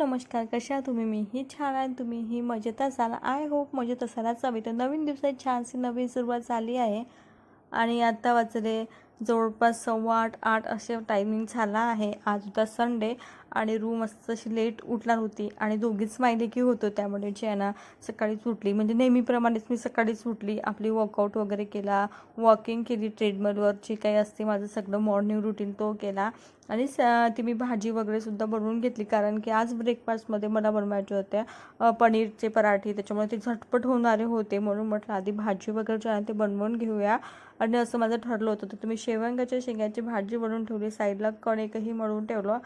नमस्कार कशा आहात तुम्ही? मीही छान आहे तुम्ही ही मजेत असाल. आय होप मजेत असायलाच हवी तर नवीन दिवसात छानशी नवीन सुरुवात झाली आहे. आणि आत्ता वाचले जवळपास सव्वा आठ आठ असे टायमिंग झाला आहे. आज होता संडे आणि रूम मस्त अशी लेट उठणार होती. आणि दोघीच माहिती की होतो त्यामुळे जैना सकाळीच उठली म्हणजे नेहमीप्रमाणेच मी सकाळीच उठली आपली वर्कआउट वगैरे केला. वॉकिंग केली ट्रेडमिलवर जे काही असते माझं सगळं मॉर्निंग रुटीन तो केला. आणि स ती मी भाजी वगैरेसुद्धा बनवून घेतली. कारण की आज ब्रेकफास्टमध्ये मला बनवायचे होत्या पनीरचे पराठे. त्याच्यामुळे ते झटपट होणारे होते. म्हणून म्हटलं आधी भाजी वगैरे जे आहे ते बनवून घेऊया. आणि असं माझं ठरलं होतं. तर तुम्ही शेवंगाच्या शेंगाची भाजी बनवून ठेवली. साईडला कणिकही मळून ठेवलं.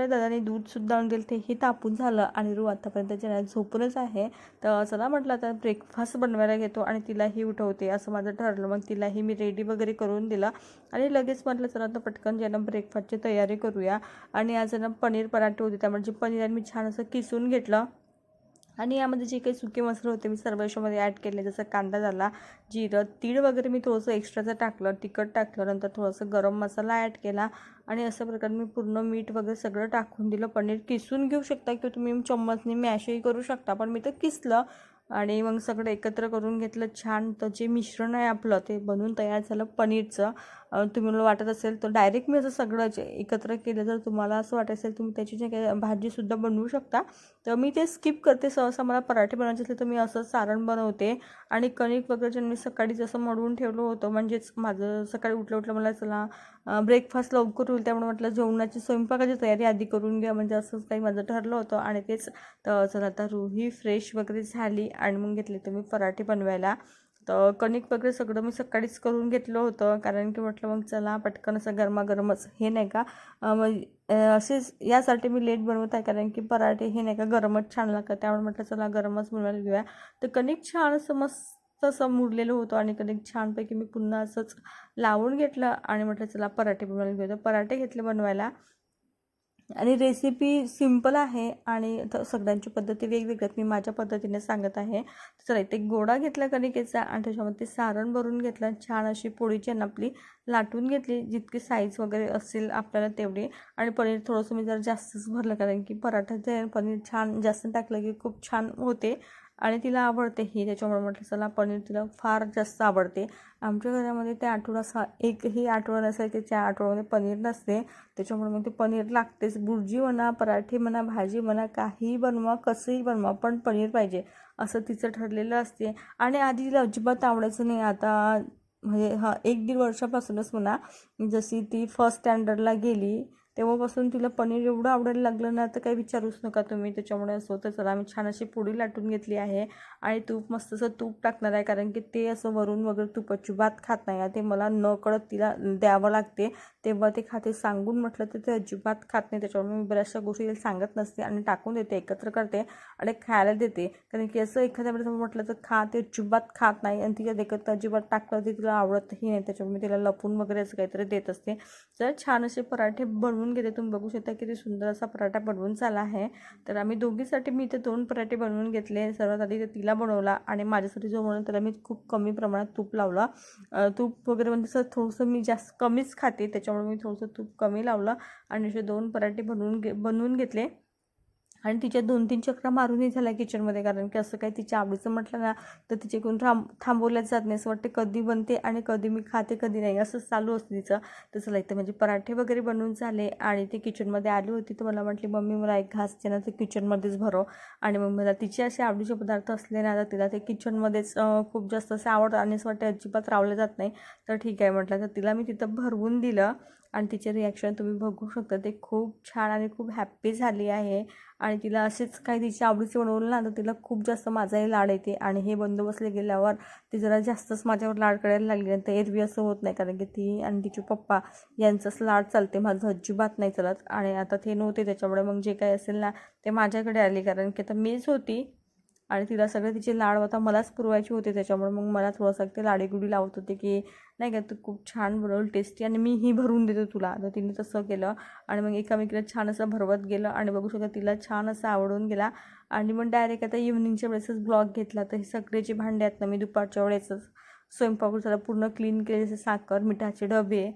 दूधवाले दादाने दूधसुद्धा आणून दिलं. तेही तापून झालं आणि रू आत्तापर्यंत जेव्हा झोपूनच आहे तर चला म्हटलं आता ब्रेकफास्ट बनवायला घेतो आणि तिलाही उठवते असं माझं ठरलं. मग तिलाही मी रेडी वगैरे करून दिलं आणि लगेच म्हटलं चला आता पटकन ज्यांना ब्रेकफास्टची तयारी करूया. आणि आज ना पनीर पराठे होते त्यामुळे जे पनीर आणि मी छान असं किसून घेतलं. आणि यामध्ये जे काही सुके मसाले होते मी सर्व याच्यामध्ये ॲड केले. जसं कांदा झाला जिरं तीळ वगैरे मी थोडंसं एक्स्ट्राचं टाकलं तिखट टाकलं नंतर थोडंसं गरम मसाला ॲड केला. आणि अशा प्रकारे मी पूर्ण मीठ वगैरे सगळं टाकून दिलं. पनीर किसून घेऊ शकता किंवा तुम्ही चम्मचने मॅशही करू शकता पण मी तर किसलं. आणि मग सगळं एकत्र करून घेतलं. छान तर जे मिश्रण आहे आपलं ते बनवून तयार झालं पनीरचं. तुम्हाला वाटत असेल तर डायरेक्ट मी असं सगळं जे एकत्र केलं. जर तुम्हाला असं वाटत असेल तुम्ही त्याची जे काही भाजीसुद्धा बनवू शकता तर मी ते स्किप करते. सहसा मला पराठे बनवायचे असले तर मी असं सारण बनवते. आणि कणिक वगैरे जे मी सकाळी जसं मळून ठेवलं होतं म्हणजेच माझं सकाळी उठलं उठलं मला चला ब्रेकफास्ट लवकर होईल त्यामुळे म्हटलं जेवणाची स्वयंपाकाची तयारी आधी करून घ्या. म्हणजे असंच काही माझं ठरलं होतं. आणि तेच तर चला आता रूही फ्रेश वगैरे झाली आणि मग घेतले तुम्ही पराठे बनवायला. तर कणिक वगैरे सगळं मी सकाळीच करून घेतलं होतं. कारण की म्हटलं मग चला पटकन असं गरमागरमच हे नाही का? मग असेच यासाठी मी लेट बनवत आहे. कारण की पराठे हे नाही का गरमच छान लागतं त्यामुळे म्हटलं चला गरमच बनवायला घेऊया. तर कणिक छान असं मस्त असं मुरलेलं होतं आणि कणिक छानपैकी मी पुन्हा असंच लावून घेतलं आणि म्हटलं चला पराठे बनवायला घेऊ तर पराठे घेतले बनवायला. आणि रेसिपी सिंपल आहे आणि सगळ्यांची पद्धती वेगवेगळ्या मी माझ्या पद्धतीने सांगत आहे. तर इथे गोडा घेतला कणिकेचा आणि त्याच्यामध्ये सारण भरून घेतलं छान अशी पोळीची आणि आपली लाटून घेतली. जितकी साईज वगैरे असेल आपल्याला तेवढी. आणि पनीर थोडंसं मी जरा जास्तच भरलं कारण की पराठ्याचे पनीर छान जास्त टाकलं की खूप छान होते. आणि तिला आवडते ही त्याच्यामुळे म्हटलं चला पनीर तिला फार जास्त आवडते. आमच्या घरामध्ये त्या आठवडा सा एकही आठवडा नसेल त्या आठवड्यामध्ये पनीर नसते. त्याच्यामुळे मग ते पनीर लागतेच. बुर्जी म्हणा पराठे म्हणा भाजी म्हणा काहीही बनवा कसंही बनवा पण पनीर पाहिजे असं तिचं ठरलेलं असते. आणि आधी तिला अजिबात आवडायचं नाही. आता म्हणजे हा एक दीड वर्षापासूनच म्हणा जशी ती फर्स्ट स्टँडर्डला गेली तेव्हापासून तिला पनीर एवढं आवडायला लागलं ना तर काही विचारूच नका तुम्ही. त्याच्यामुळे असं होतं चला आम्ही छान अशी पोळी लाटून घेतली आहे. आणि तूप मस्त असं तूप टाकणार आहे कारण की ते असं वरून वगैरे तूप भात खात नाही. ते मला न कळत तिला द्यावं लागते. तेव्हा ते खाते सांगून म्हटलं तर ते अजिबात खात नाही. त्याच्यामुळे मी बऱ्याचशा गोष्टी सांगत नसते आणि टाकून देते एकत्र करते आणि खायला देते. कारण की असं एखाद्या वेळेस म्हटलं तर खा ते अजिबात खात नाही आणि तिच्या देखत अजिबात टाकलं ते तिला आवडतही नाही. त्याच्यामुळे मी तिला लपून वगैरे असं काहीतरी देत असते. तर छान असे पराठे बनवून घेते. तुम्ही बघू शकता किती सुंदर असा पराठा बनवून झाला आहे. तर आम्ही दोघीसाठी मी इथे दोन पराठे बनवून घेतले. सर्वात आधी ते तिला बनवला आणि माझ्यासाठी जो म्हणून त्याला मी खूप कमी प्रमाणात तूप लावला. तूप वगैरे म्हणजे थोडंसं मी जास्त कमीच खाते. त्याच्या त्याच्यामुळे मी थोडंसं तूप कमी लावलं आणि असे दोन पराठे बनवून घे बनवून घेतले. आणि तिच्या दोन तीन चक्रा मारूनही झाल्या किचनमध्ये कारण की असं काही तिच्या आवडीचं म्हटलं ना तर तिच्याकडून थांब थांबवल्याच जात नाही. असं वाटते कधी बनते आणि कधी मी खाते कधी नाही. असं चालू असतं तिचं. तसं लागतं म्हणजे पराठे वगैरे बनवून झाले आणि ते किचनमध्ये आली होती. तर मला म्हटली मम्मी मला एक घास दे ना ते किचनमध्येच भरो. आणि मग मला तिचे असे आवडीचे पदार्थ असले ना तर तिला ते किचनमध्येच खूप जास्त असे आवडतं आणि असं वाटतं अजिबात रावले जात नाही. तर ठीक आहे म्हटलं. तर तिला मी तिथं भरवून दिलं. आणि तिचे रिॲक्शन तुम्ही बघू शकता ते खूप छान आणि खूप हॅप्पी झाली आहे. आणि तिला असेच काही तिच्या आवडीचे बनवलं ना तर तिला खूप जास्त माझाही लाड येते. आणि हे बंदोबस्त गेल्यावर ती जरा जास्तच माझ्यावर लाड करायला लागली आणि तर एरवी असं होत नाही. कारण की ती आणि तिचे पप्पा यांचंच लाड चालते. माझं अजिबात नाही चालत. आणि आता ते नव्हते त्याच्यामुळे मग जे काही असेल ना ते माझ्याकडे आले. कारण की आता मीच होती. आणि तिला सगळे तिचे लाड आता मलाच पुरवायचे होते त्याच्यामुळे मग मला थोडंसं ते लाडीगुडी लावत होते की नाही का तू खूप छान बनवलं टेस्टी आणि मीही भरून देतो तुला. तर तिने तसं केलं आणि मग एकामेकीला छान असं भरवत गेलं आणि बघू शकता तिला छान असं आवडून गेला. आणि मग डायरेक्ट आता इव्हनिंगच्या वेळेसच ब्लॉग घेतला. तर हे सगळे जे भांडे आहेत ना मी दुपारच्या वेळेसच स्वयंपाक झाला पूर्ण क्लीन केले जसे साखर मिठाचे डबे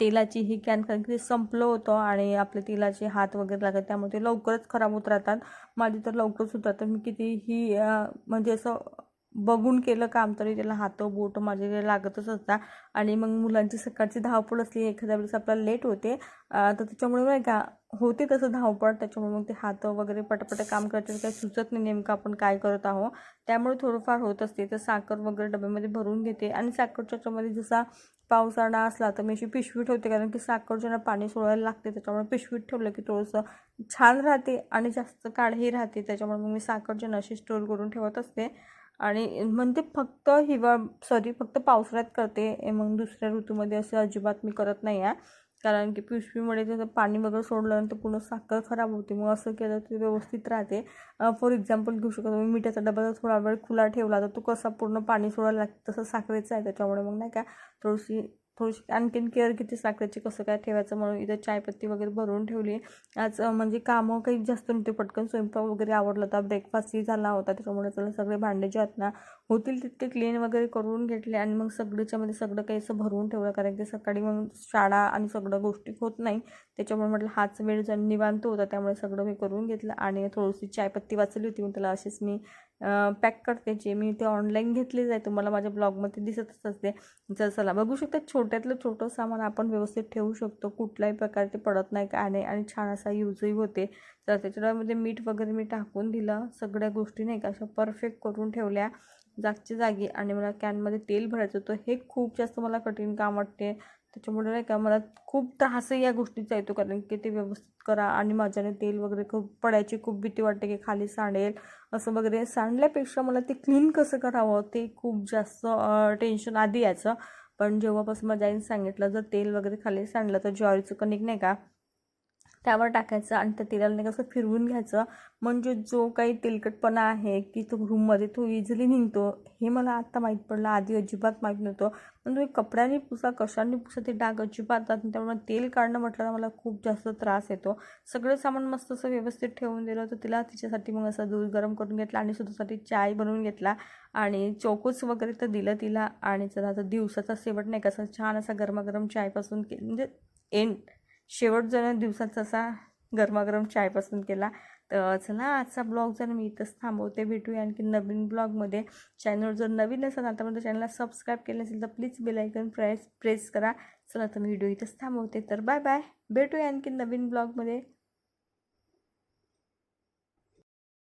तेलाची ही कॅन कारण की ते संपलं होतं आणि आपले तेलाचे हात वगैरे लागत त्यामुळे ते लवकरच खराब होत राहतात. माझी तर लवकरच सुद्धा तर मी कितीही ही म्हणजे असं बघून केलं काम तरी त्याला हात बोट माझे लागतच असतात आणि मग मुलांची सकाळची धावपळ असली एखाद्या वेळेस आपल्याला लेट होते तर त्याच्यामुळे नाही का होते तसं धावपळ. त्याच्यामुळे मग ते हात वगैरे पटापट काम करायचं काही सुचत नाही नेमकं आपण काय करत आहोत. त्यामुळे थोडंफार होत असते. तर साखर वगैरे डब्यामध्ये भरून घेते. आणि साखरच्या याच्यामध्ये जसा पावसाळा असला तर मी अशी पिशवी ठेवते कारण की साखर पाणी सोडायला लागते त्याच्यामुळे पिशवीत ठेवलं की थोडंसं छान राहते आणि जास्त काळही राहते त्याच्यामुळे मग मी साखरचे अशी स्टोर करून ठेवत असते. आणि म्हणते फक्त हिवाळ सॉरी फक्त पावसाळ्यात करते मग दुसऱ्या ऋतूमध्ये असं अजिबात मी करत नाही आहे. कारण की पिशवीमुळे त्याचं पाणी वगैरे सोडल्यानंतर पूर्ण साखर खराब होते मग असं केलं तर व्यवस्थित राहते. फॉर एक्झाम्पल घेऊ शकतो मी मिठाचा डबा जर थोडा वेळ खुला ठेवला तर तो कसा पूर्ण पाणी सोडायला लागतं तसं साखरेचं आहे त्याच्यामुळे मग नाही का थोडीशी थोडीशी आणखीन केअर किती साखरेची कसं काय ठेवायचं म्हणून. इथं चायपत्ती वगैरे भरून ठेवली. आज म्हणजे कामं काही जास्त नव्हते पटकन स्वयंपाक वगैरे आवडला होता. ब्रेकफास्टही झाला होता त्याच्यामुळे त्याला सगळे भांडे जे आहेत ना होतील तितके क्लीन वगैरे करून घेतले आणि मग सगळीच्यामध्ये सगळं काही असं भरून ठेवलं. कारण की सकाळी मग शाळा आणि सगळं गोष्टी होत नाही. त्याच्यामुळे म्हटलं हाच वेळ जण निवांत होता त्यामुळे सगळं मी करून घेतलं आणि थोडीशी चायपत्ती वाचली होती. मग त्याला असेच मी पॅक करते जे मी ते ऑनलाईन घेतलेच आहे. तुम्हाला माझ्या ब्लॉगमध्ये दिसतच असते. जर चला बघू शकता छोट्यातलं छोटं सामान आपण व्यवस्थित ठेवू शकतो. कुठल्याही प्रकारचे पडत नाही काय नाही आणि छान असा यूजही होते. तर त्याच्यामध्ये मीठ वगैरे मी टाकून दिलं. सगळ्या गोष्टी नाही का अशा परफेक्ट करून ठेवल्या. जागच्या जागी आणि मला कॅनमध्ये तेल भरायचं होतं. हे खूप जास्त मला कठीण काम वाटते. त्याच्यामुळे नाही का मला खूप त्रासही या गोष्टीचा येतो कारण की ते व्यवस्थित करा आणि माझ्याने तेल वगैरे खूप पडायची खूप भीती वाटते की खाली सांडेल असं वगैरे. सांडल्यापेक्षा मला ते क्लीन कसं करावं ते खूप जास्त टेन्शन आधी यायचं. पण जेव्हापासून माझ्या आईने सांगितलं जर तेल वगैरे खाली सांडलं तर ज्वारीचं कणिक नाही का त्यावर टाकायचं आणि त्या तेलाला नाही कसं फिरवून घ्यायचं. म्हणजे जो काही तेलकटपणा आहे की तो रूममध्ये तो इझिली निघतो हे मला आत्ता माहीत पडलं. आधी अजिबात माहीत नव्हतं. पण तुम्ही कपड्याने पुसा कशाने पुसा ते डाग अजिबात जात नाही. त्यामुळे तेल काढणं म्हटलं तर मला खूप जास्त त्रास येतो. सगळं सामान मस्त असं व्यवस्थित ठेवून दिलं तर तिला तिच्यासाठी मग असं दूध गरम करून घेतला आणि स्वतःसाठी चाय बनवून घेतला. आणि चोकोस वगैरे तर दिलं तिला. आणि चला आता दिवसाचा शेवट नाही कसं छान असा गरमागरम चायपासून के म्हणजे एंड शेवट जण दिवसाचा असा गरमागरम चायपासून केला तर चला आजचा ब्लॉग जर मी इथंच थांबवते. भेटूया आणखी नवीन ब्लॉगमध्ये. चॅनल जर नवीन असेल आतापर्यंत चॅनलला सबस्क्राईब केलं असेल तर प्लीज बेलायकन प्रेस प्रेस करा. चला तर मी व्हिडिओ इथंच थांबवते. तर बाय बाय भेटूया आणखी नवीन ब्लॉगमध्ये.